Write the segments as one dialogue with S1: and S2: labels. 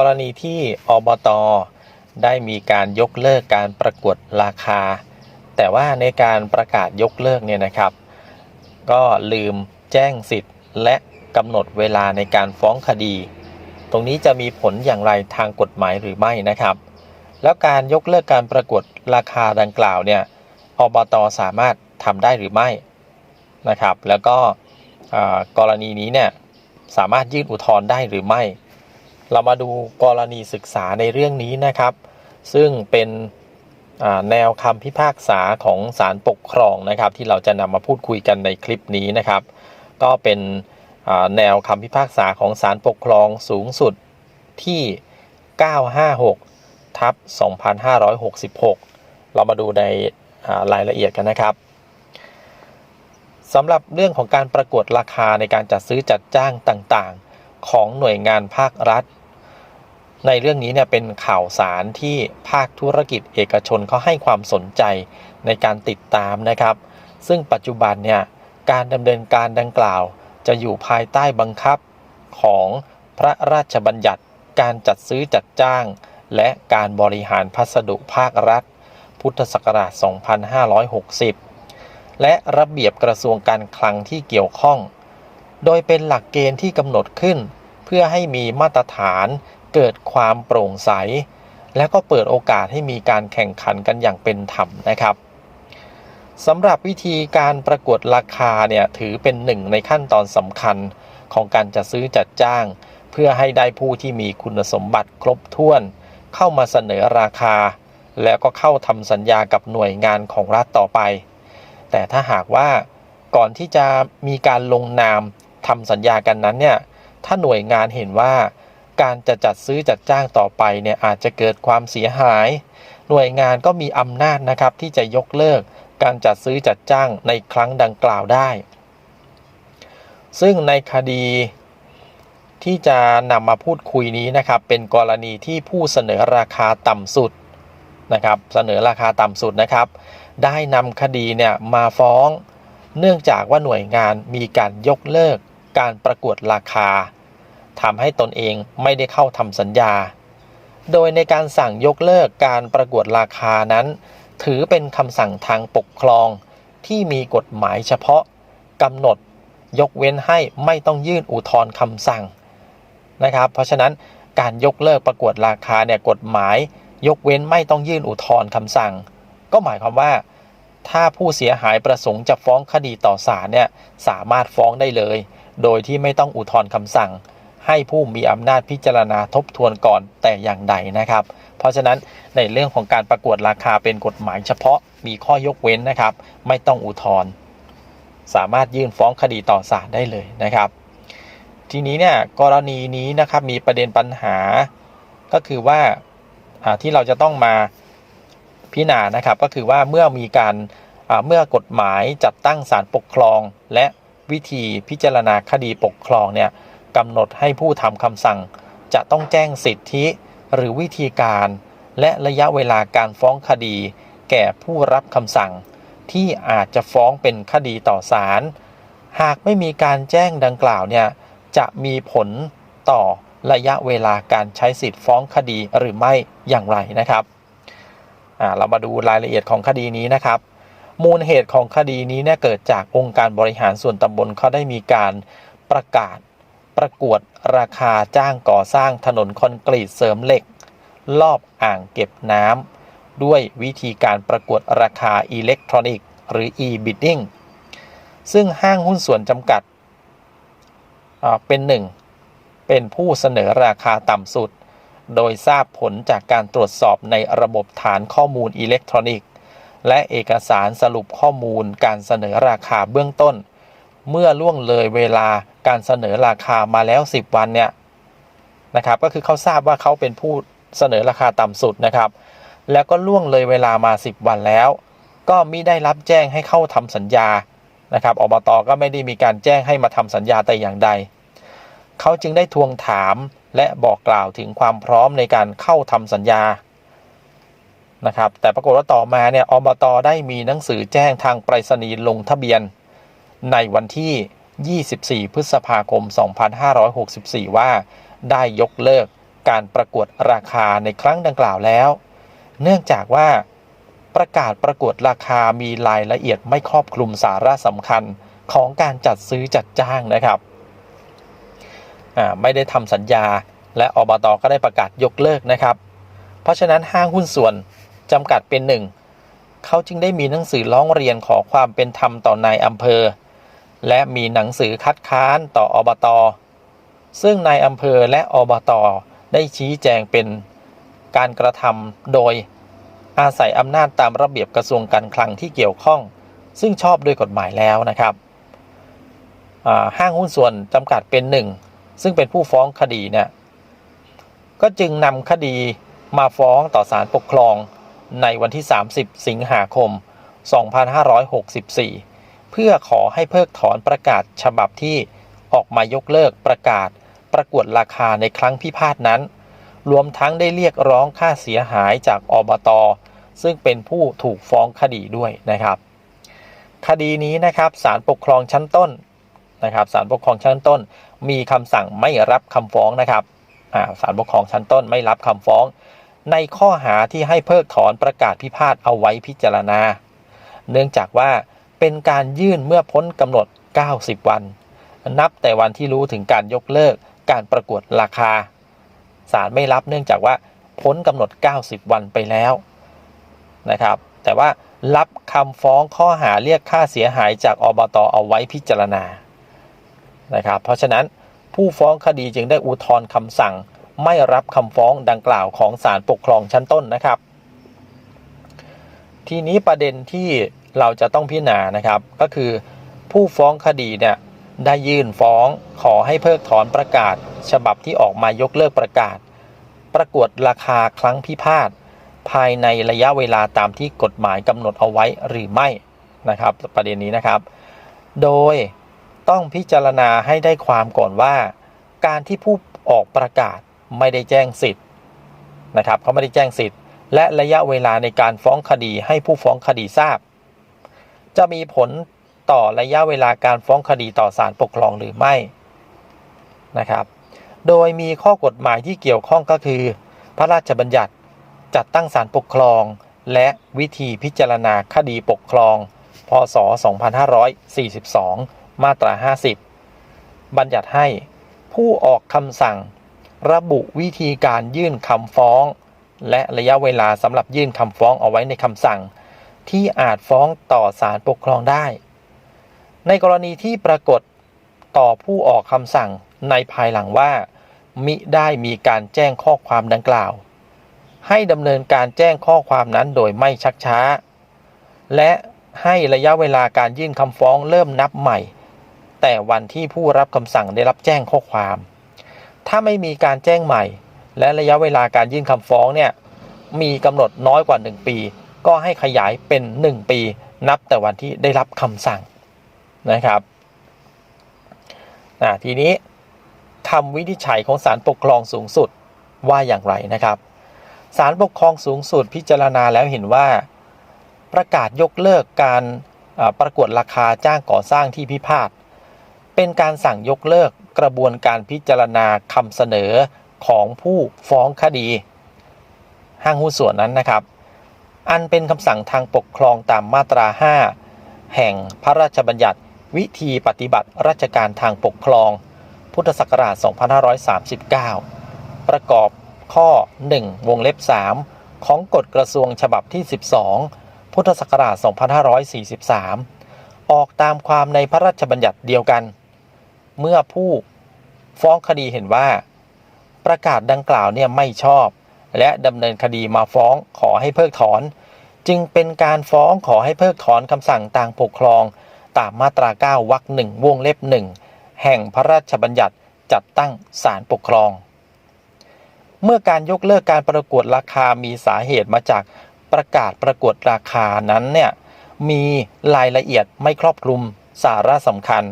S1: กรณีที่อบต ได้มีการยกเลิกการประกวดราคา แต่ว่าในการประกาศยกเลิกเนี่ยนะครับ ก็ลืมแจ้งสิทธิ์ และกำหนดเวลาในการฟ้องคดี ตรงนี้จะมีผลอย่างไรทางกฎหมายหรือไม่นะครับ แล้วการยกเลิกการประกวดราคาดังกล่าวเนี่ยอบตสามารถทำได้หรือไม่นะครับ แล้วก็กรณีนี้เนี่ยสามารถยื่นอุทธรณ์ได้หรือไม่ เรามาดูกรณีศึกษาในเรื่องนี้นะครับ ซึ่งเป็นแนวคำพิพากษาของศาลปกครองนะครับ ที่เราจะนำมาพูดคุยกันในคลิปนี้นะครับ ก็เป็นแนวคำพิพากษาของศาลปกครองสูงสุดที่ 956 ทับ 2566 เรามาดูในรายละเอียดกันนะครับสำหรับเรื่องของการประกวดราคาในการจัดซื้อจัดจ้างต่างๆ ของหน่วยงานภาครัฐ ในเรื่องนี้เนี่ยเป็นข่าวสารที่ภาคธุรกิจเอกชนเขาให้ความสนใจในการติดตามนะครับ ซึ่งปัจจุบันเนี่ยการดำเนินการดังกล่าว จะอยู่ภายใต้บังคับของพระราชบัญญัติการจัดซื้อจัดจ้าง และการบริหารพัสดุภาครัฐ พุทธศักราช 2560 และระเบียบกระทรวงการคลังที่เกี่ยวข้อง โดยเป็นหลักเกณฑ์ที่กำหนดขึ้น เพื่อให้มีมาตรฐาน เกิดความโปร่งใส และก็เปิดโอกาสให้มีการแข่งขันกันอย่างเป็นธรรมนะครับสำหรับวิธีการประกวดราคาเนี่ยถือเป็นหนึ่งในขั้นตอนสำคัญของการจัดซื้อจัดจ้าง เพื่อให้ได้ผู้ที่มีคุณสมบัติครบถ้วน เข้ามาเสนอราคา แล้วก็เข้าทำสัญญากับหน่วยงานของรัฐต่อไป แต่ถ้าหากว่าก่อนที่จะมีการลงนามทำสัญญากันนั้นเนี่ยถ้าหน่วยงานเห็นว่า การจะจัดซื้อจัดจ้างต่อไปเนี่ยอาจจะเกิดความเสียหาย หน่วยงานก็มีอำนาจนะครับที่จะยกเลิกการจัดซื้อจัดจ้างในครั้งดังกล่าวได้ ซึ่งในคดีที่จะนำมาพูดคุยนี้นะครับเป็นกรณีที่ผู้เสนอราคาต่ำสุดนะครับเสนอราคาต่ำสุดนะครับ ได้นำคดีเนี่ยมาฟ้อง เนื่องจากว่าหน่วยงานมีการยกเลิกการประกวดราคา ทำให้ตนเองไม่ได้เข้าทำสัญญา โดยในการสั่งยกเลิกการประกวดราคานั้น ถือเป็นคำสั่งทางปกครอง ที่มีกฎหมายเฉพาะกำหนดยกเว้นให้ไม่ต้องยื่นอุทธรณ์คำสั่งนะครับ เพราะฉะนั้นการยกเลิกประกวดราคาเนี่ยกฎหมาย ยกเว้นไม่ต้องยื่นอุทธรณ์คำสั่ง ก็หมายความว่า ถ้าผู้เสียหายประสงค์จะฟ้องคดีต่อศาลเนี่ยสามารถฟ้องได้เลย โดยที่ไม่ต้องอุทธรณ์คำสั่ง ให้ผู้มีอำนาจพิจารณาทบทวนก่อนแต่อย่างใดนะครับ เพราะฉะนั้นในเรื่องของการประกวดราคาเป็นกฎหมายเฉพาะมีข้อยกเว้นนะครับ ไม่ต้องอุทธรณ์สามารถยื่นฟ้องคดีต่อศาลได้เลยนะครับ ทีนี้เนี่ยกรณีนี้นะครับมีประเด็นปัญหา ก็คือว่าที่เราจะต้องมาพิจารณานะครับ ก็คือว่าเมื่อมีการเมื่อกฎหมายจัดตั้งศาลปกครอง และวิธีพิจารณาคดีปกครองเนี่ย กำหนดให้ผู้ทำคำสั่ง จะต้องแจ้งสิทธิ หรือวิธีการ และระยะเวลาการฟ้องคดี แก่ผู้รับคำสั่ง ที่อาจจะฟ้องเป็นคดีต่อศาลหากไม่มีการแจ้งดังกล่าวเนี่ยจะมีผลต่อระยะเวลาการใช้สิทธิ์ฟ้องคดีหรือไม่อย่างไรนะครับเรามาดูรายละเอียดของคดีนี้นะครับ มูลเหตุของคดีนี้เนี่ยเกิดจากองค์การบริหารส่วนตำบลเขาได้มีการประกาศ ประกวดราคาจ้างก่อสร้างถนนคอนกรีตเสริมเหล็ก รอบอ่างเก็บน้ำด้วยวิธีการประกวดราคาอิเล็กทรอนิกส์หรือ e-bidding ซึ่งห้างหุ้นส่วนจำกัดเป็นหนึ่งเป็นผู้เสนอราคาต่ำสุด โดยทราบผลจากการตรวจสอบในระบบฐานข้อมูลอิเล็กทรอนิกส์ และเอกสารสรุปข้อมูลการเสนอราคาเบื้องต้น เมื่อล่วงเลยเวลา การเสนอราคามาแล้ว 10 วันเนี่ยนะครับ ก็คือเขาทราบว่าเขาเป็นผู้เสนอราคาต่ำสุดนะครับ แล้วก็ล่วงเลยเวลามา 10 วันแล้ว ก็มิได้รับแจ้งให้เข้าทำสัญญานะครับอบตก็ไม่ได้มีการแจ้งให้มาทำสัญญาแต่อย่างใดเขาจึงได้ทวงถามและบอกกล่าวถึงความพร้อมในการเข้าทำสัญญานะครับแต่ปรากฏว่าต่อมาเนี่ยอบตได้มีหนังสือแจ้งทางไปรษณีย์ลงทะเบียน ในวันที่ 24 พฤษภาคม 2564 ว่า ได้ยกเลิกการประกวดราคาในครั้งดังกล่าวแล้ว เนื่องจากว่าประกาศประกวดราคามีรายละเอียดไม่ครอบคลุมสาระสำคัญของการจัดซื้อจัดจ้างนะครับไม่ได้ทำสัญญาและอบตก็ได้ประกาศยกเลิกนะครับ เพราะฉะนั้นห้างหุ้นส่วนจำกัดเป็นหนึ่งเขาจึงได้มีหนังสือร้องเรียนขอความเป็นธรรมต่อนายอำเภอ และมีหนังสือคัดค้านต่ออบต ซึ่งนายอำเภอและอบต ได้ชี้แจงเป็นการกระทำโดยอาศัยอำนาจตามระเบียบกระทรวงการคลังที่เกี่ยวข้อง ซึ่งชอบด้วยกฎหมายแล้วนะครับห้างหุ้นส่วนจำกัดเป็นหนึ่งซึ่งเป็นผู้ฟ้องคดีเนี่ยก็จึงนำคดีมาฟ้องต่อศาลปกครองในวันที่ 30 สิงหาคม 2564 เพื่อขอให้เพิกถอนประกาศฉบับที่ออกมายกเลิกประกาศ ประกวดราคาในครั้งพิพาทนั้น รวมทั้งได้เรียกร้องค่าเสียหายจากอบต ซึ่งเป็นผู้ถูกฟ้องคดีด้วยนะครับ คดีนี้นะครับศาลปกครองชั้นต้นนะครับศาลปกครองชั้นต้น มีคำสั่งไม่รับคำฟ้องนะครับศาลปกครองชั้นต้นไม่รับคำฟ้อง ในข้อหาที่ให้เพิกถอนประกาศพิพาทเอาไว้พิจารณา เนื่องจากว่า เป็นการยื่นเมื่อพ้นกำหนด 90 วัน นับแต่วันที่รู้ถึงการยกเลิกการประกวดราคาศาลไม่รับเนื่องจากว่าพ้นกำหนด 90 วันไปแล้วนะครับ แต่ว่ารับคำฟ้องข้อหาเรียกค่าเสียหายจากอบตเอาไว้พิจารณานะครับ เพราะฉะนั้นผู้ฟ้องคดีจึงได้อุทธรณ์คำสั่ง ไม่รับคำฟ้องดังกล่าวของศาลปกครองชั้นต้นนะครับ ทีนี้ประเด็นที่ เราจะต้องพิจารณานะครับ ก็คือผู้ฟ้องคดีเนี่ยได้ยื่นฟ้องขอให้เพิกถอนประกาศ ฉบับที่ออกมายกเลิกประกาศ ประกวดราคาครั้งพิพาทภายในระยะเวลาตามที่กฎหมายกำหนดเอาไว้หรือไม่นะครับ ประเด็นนี้นะครับ โดยต้องพิจารณาให้ได้ความก่อนว่า การที่ผู้ออกประกาศไม่ได้แจ้งสิทธิ์นะครับเขาไม่ได้แจ้งสิทธิ์ และระยะเวลาในการฟ้องคดีให้ผู้ฟ้องคดีทราบ จะมีผลต่อระยะเวลาการฟ้องคดีต่อศาลปกครองหรือไม่นะครับ โดยมีข้อกฎหมายที่เกี่ยวข้องก็คือ พระราชบัญญัติจัดตั้งศาลปกครอง และวิธีพิจารณาคดีปกครอง พศ 2542 มาตรา 50 บัญญัติให้ผู้ออกคำสั่ง ระบุวิธีการยื่นคำฟ้อง และระยะเวลาสำหรับยื่นคำฟ้องเอาไว้ในคำสั่ง ที่อาจฟ้องต่อศาลปกครองได้ ในกรณีที่ปรากฏต่อผู้ออกคำสั่งในภายหลังว่า มิได้มีการแจ้งข้อความดังกล่าว ให้ดำเนินการแจ้งข้อความนั้นโดยไม่ชักช้า และให้ระยะเวลาการยื่นคำฟ้องเริ่มนับใหม่ แต่วันที่ผู้รับคำสั่งได้รับแจ้งข้อความ ถ้าไม่มีการแจ้งใหม่ และระยะเวลาการยื่นคำฟ้องเนี่ยมีกำหนดน้อยกว่า 1 ปี ก็ให้ขยายเป็น 1 ปีนับแต่วันที่ได้รับคำสั่งนะครับทีนี้คำวินิจฉัยของศาลปกครองสูงสุดว่าอย่างไรนะครับศาลปกครองสูงสุดพิจารณาแล้วเห็นว่า ประกาศยกเลิกการประกวดราคาจ้างก่อสร้างที่พิพาทเป็นการสั่งยกเลิกกระบวนการพิจารณาคำเสนอของผู้ฟ้องคดีห้างหุ้นส่วนนั้นนะครับ อันเป็นคำสั่งทางปกครองตามมาตรา 5 แห่งพระราชบัญญัติ วิธีปฏิบัติราชการทางปกครอง พุทธศักราช 2539 ประกอบข้อ 1 วงเล็บ 3 ของกฎกระทรวงฉบับที่ 12 พุทธศักราช 2543 ออกตามความในพระราชบัญญัติเดียวกัน เมื่อผู้ฟ้องคดีเห็นว่า ประกาศดังกล่าวเนี่ยไม่ชอบ และดำเนินคดีมาฟ้องขอให้เพิกถอน จึงเป็นการฟ้องขอให้เพิกถอนคำสั่งต่างปกครอง ตามมาตรา 9วรรคหนึ่งวงเล็บหนึ่งแห่งพระราชบัญญัติจัดตั้งศาลปกครอง เมื่อการยกเลิกการประกวดราคามีสาเหตุมาจากประกาศประกวดราคานั้นเนี่ยมีรายละเอียดไม่ครอบคลุมสาระสำคัญ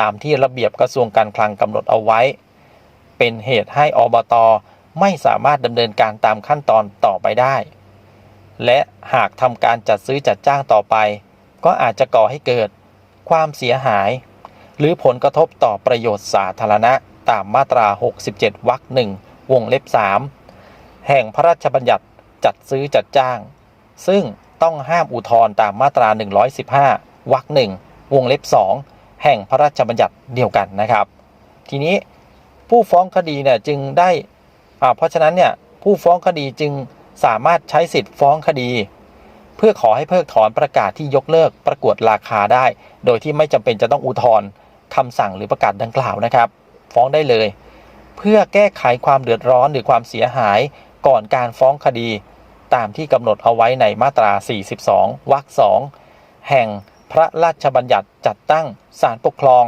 S1: ตามที่ระเบียบกระทรวงการคลังกำหนดเอาไว้ เป็นเหตุให้อบต ไม่สามารถดำเนินการตามขั้นตอนต่อไปได้ และหากทำการจัดซื้อจัดจ้างต่อไป ก็อาจจะก่อให้เกิด ความเสียหาย หรือผลกระทบต่อประโยชน์สาธารณะตามมาตรา 67 วรรคหนึ่งวงเล็บ 3 แห่งพระราชบัญญัติจัดซื้อจัดจ้าง ซึ่งต้องห้ามอุทธรณ์ตามมาตรา 115 วรรคหนึ่งวงเล็บ 2 แห่งพระราชบัญญัติเดียวกันนะครับ ทีนี้ผู้ฟ้องคดีเนี่ยจึงได้ เพราะฉะนั้นเนี่ยผู้ฟ้องคดีจึงสามารถใช้สิทธิ์ฟ้องคดี เพื่อขอให้เพิกถอนประกาศที่ยกเลิกประกวดราคาได้ โดยที่ไม่จำเป็นจะต้องอุทธรณ์คำสั่งหรือประกาศดังกล่าวนะครับ ฟ้องได้เลย เพื่อแก้ไขความเดือดร้อนหรือความเสียหายก่อนการฟ้องคดี ตามที่กำหนดเอาไว้ในมาตรา 42 วรรค 2 แห่งพระราชบัญญัติจัดตั้งศาลปกครอง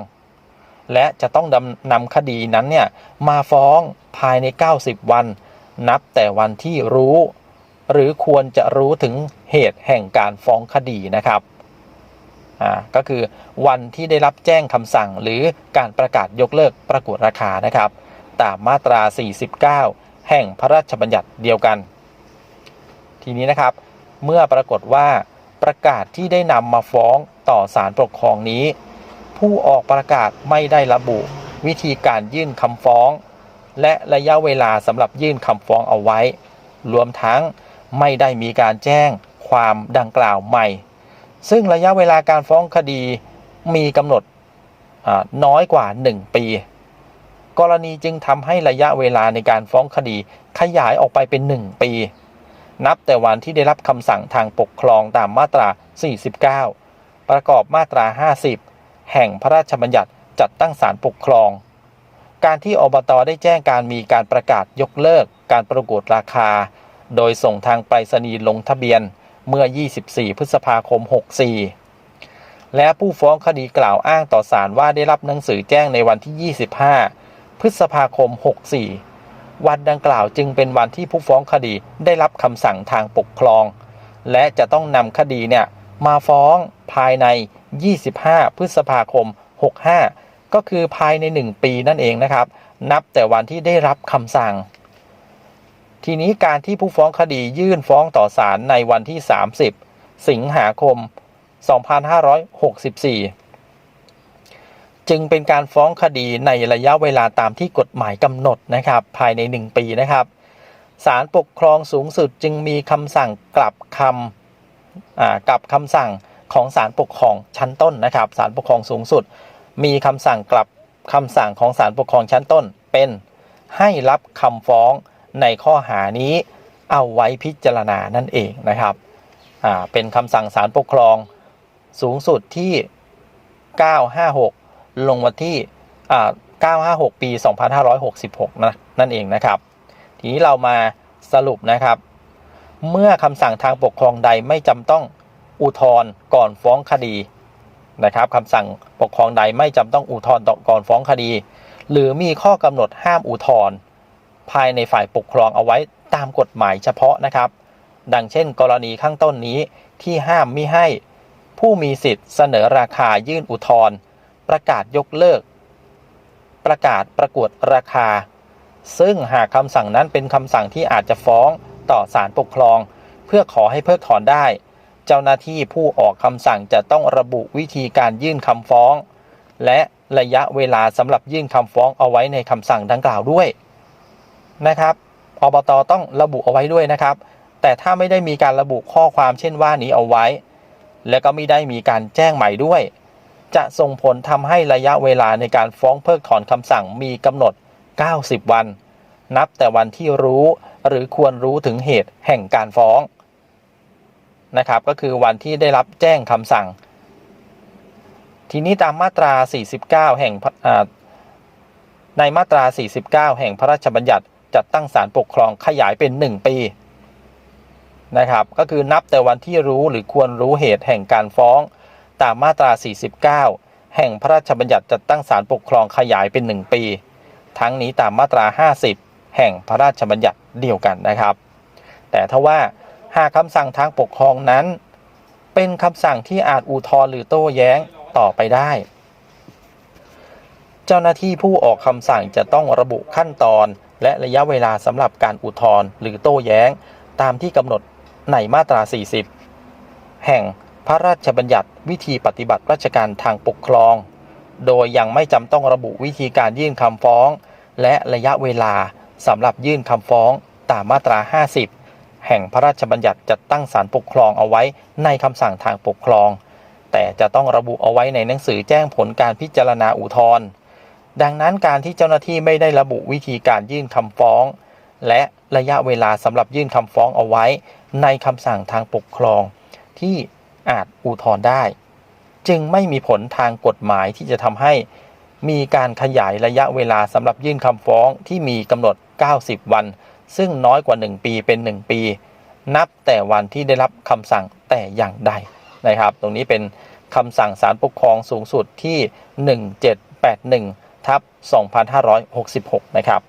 S1: และจะต้องนำคดีนั้นเนี่ยมาฟ้องภายใน 90 วัน นับแต่วันที่รู้ หรือควรจะรู้ถึงเหตุแห่งการฟ้องคดีนะครับอ่าก็คือวันที่ได้รับแจ้งคำสั่งหรือการประกาศยกเลิกประกวดราคานะครับ ตามมาตรา 49 แห่งพระราชบัญญัติเดียวกัน ทีนี้นะครับ เมื่อปรากฏว่าประกาศที่ได้นำมาฟ้องต่อศาลปกครองนี้ ผู้ออกประกาศไม่ได้ระบุ วิธีการยื่นคำฟ้อง และระยะเวลาสำหรับยื่นคำฟ้องเอาไว้ รวมทั้งไม่ได้มีการแจ้งความดังกล่าวใหม่ ซึ่งระยะเวลาการฟ้องคดีมีกำหนดน้อยกว่า 1 ปี กรณีจึงทำให้ระยะเวลาในการฟ้องคดีขยายออกไปเป็น 1 ปี นับแต่วันที่ได้รับคำสั่งทางปกครองตามมาตรา 49 ประกอบมาตรา 50 แห่งพระราชบัญญัติจัดตั้งศาลปกครอง การที่อบตได้แจ้งการมีการประกาศยกเลิกการประกวดราคา โดยส่งทางไปรษณีย์ลงทะเบียนเมื่อ 24 พฤษภาคม 64 และผู้ฟ้องคดีกล่าวอ้างต่อศาลว่าได้รับหนังสือแจ้งในวันที่ 25 พฤษภาคม 64 วันดังกล่าวจึงเป็นวันที่ผู้ฟ้องคดีได้รับคำสั่งทางปกครอง และจะต้องนำคดีเนี่ย มาฟ้องภายใน 25 พฤษภาคม 65 ก็คือภายใน 1 ปีนั่นเองนะครับ นับแต่วันที่ได้รับคำสั่ง ทีนี้การที่ผู้ฟ้องคดียื่นฟ้องต่อศาลในวันที่ 30 สิงหาคม 2564 จึงเป็นการฟ้องคดีในระยะเวลาตามที่กฎหมายกำหนดนะครับ ภายใน 1 ปีนะครับศาลปกครองสูงสุดจึงมีคำสั่งกลับคำ กับคำสั่งของศาลปกครองชั้นต้นนะครับศาลปกครองสูงสุด มีคำสั่งกลับคำสั่งของศาลปกครองชั้นต้นเป็นให้รับคำฟ้องในข้อหานี้เอาไว้พิจารณานั่นเองนะครับเป็นคำสั่งศาลปกครองสูงสุดที่ 956 ลงวันที่ 956 ปี 2566 นะนั่นเองนะครับ ทีนี้เรามาสรุปนะครับ เมื่อคำสั่งทางปกครองใดไม่จำต้องอุทธรณ์ก่อนฟ้องคดีนะครับคำสั่งปกครองใดไม่จำต้องอุทธรณ์ก่อนฟ้องคดี หรือมีข้อกำหนดห้ามอุทธรณ์ภายในฝ่ายปกครองเอาไว้ตามกฎหมายเฉพาะนะครับ ดังเช่น กรณีข้างต้นนี้ที่ห้ามมิให้ผู้มีสิทธิ์เสนอราคายื่นอุทธรณ์ประกาศยกเลิก ประกาศประกวดราคา ซึ่งหากคำสั่งนั้นเป็นคำสั่งที่อาจจะฟ้อง ต่อศาลปกครอง เพื่อขอให้เพิกถอนได้ เจ้าหน้าที่ผู้ออกคำสั่งจะต้องระบุวิธีการยื่นคำฟ้อง และระยะเวลาสำหรับยื่นคำฟ้องเอาไว้ในคำสั่งดังกล่าวด้วยนะครับอบตต้องระบุเอาไว้ด้วยนะครับ แต่ถ้าไม่ได้มีการระบุข้อความเช่นว่านี้เอาไว้ และก็ไม่ได้มีการแจ้งใหม่ด้วย จะส่งผลทำให้ระยะเวลาในการฟ้องเพิกถอนคำสั่งมีกำหนด 90 วัน นับแต่วันที่รู้หรือควรรู้ถึงเหตุแห่งการฟ้องนะครับ ก็คือวันที่ได้รับแจ้งคำสั่ง ทีนี้ตามมาตรา 49 แห่งพระอ่าในมาตรา 49 แห่งพระราชบัญญัติจัดตั้งศาลปกครองขยายเป็น 1 ปีนะครับก็คือนับแต่วันที่รู้หรือควรรู้เหตุแห่งการฟ้อง ตามมาตรา 49 แห่งพระราชบัญญัติจัดตั้งศาลปกครองขยายเป็น 1 ปี ทั้งนี้ตามมาตรา 50 แห่งพระราชบัญญัติเดียวกันนะครับ แต่ถ้าว่าหากคำสั่งทางปกครองนั้น เป็นคำสั่งที่อาจอุทธรณ์หรือโต้แย้งต่อไปได้ เจ้าหน้าที่ผู้ออกคำสั่งจะต้องระบุขั้นตอน และระยะเวลาสำหรับการอุทธรณ์หรือโต้แย้ง ตามที่กำหนดในมาตรา 40 แห่งพระราชบัญญัติวิธีปฏิบัติราชการทางปกครอง โดยยังไม่จำต้องระบุวิธีการยื่นคำฟ้อง และระยะเวลา สำหรับยื่นคำฟ้องตามมาตรา 50 แห่งพระราชบัญญัติจัดตั้งศาลปกครองเอาไว้ในคำสั่งทางปกครอง แต่จะต้องระบุเอาไว้ในหนังสือแจ้งผลการพิจารณาอุทธรณ์ดังนั้นการที่เจ้าหน้าที่ไม่ได้ระบุวิธีการยื่นคำฟ้อง และระยะเวลาสำหรับยื่นคำฟ้องเอาไว้ ในคำสั่งทางปกครอง ที่อาจอุทธรณ์ได้ จึงไม่มีผลทางกฎหมายที่จะทำให้ มีการขยายระยะเวลาสำหรับยื่นคำฟ้องที่มีกำหนด 90 วัน ซึ่งน้อยกว่า 1 ปีเป็น 1 ปี นับแต่วันที่ได้รับคำสั่งแต่อย่างใดนะครับ ตรงนี้เป็นคำสั่งศาลปกครองสูงสุดที่ 1781ทับ2566 นะครับ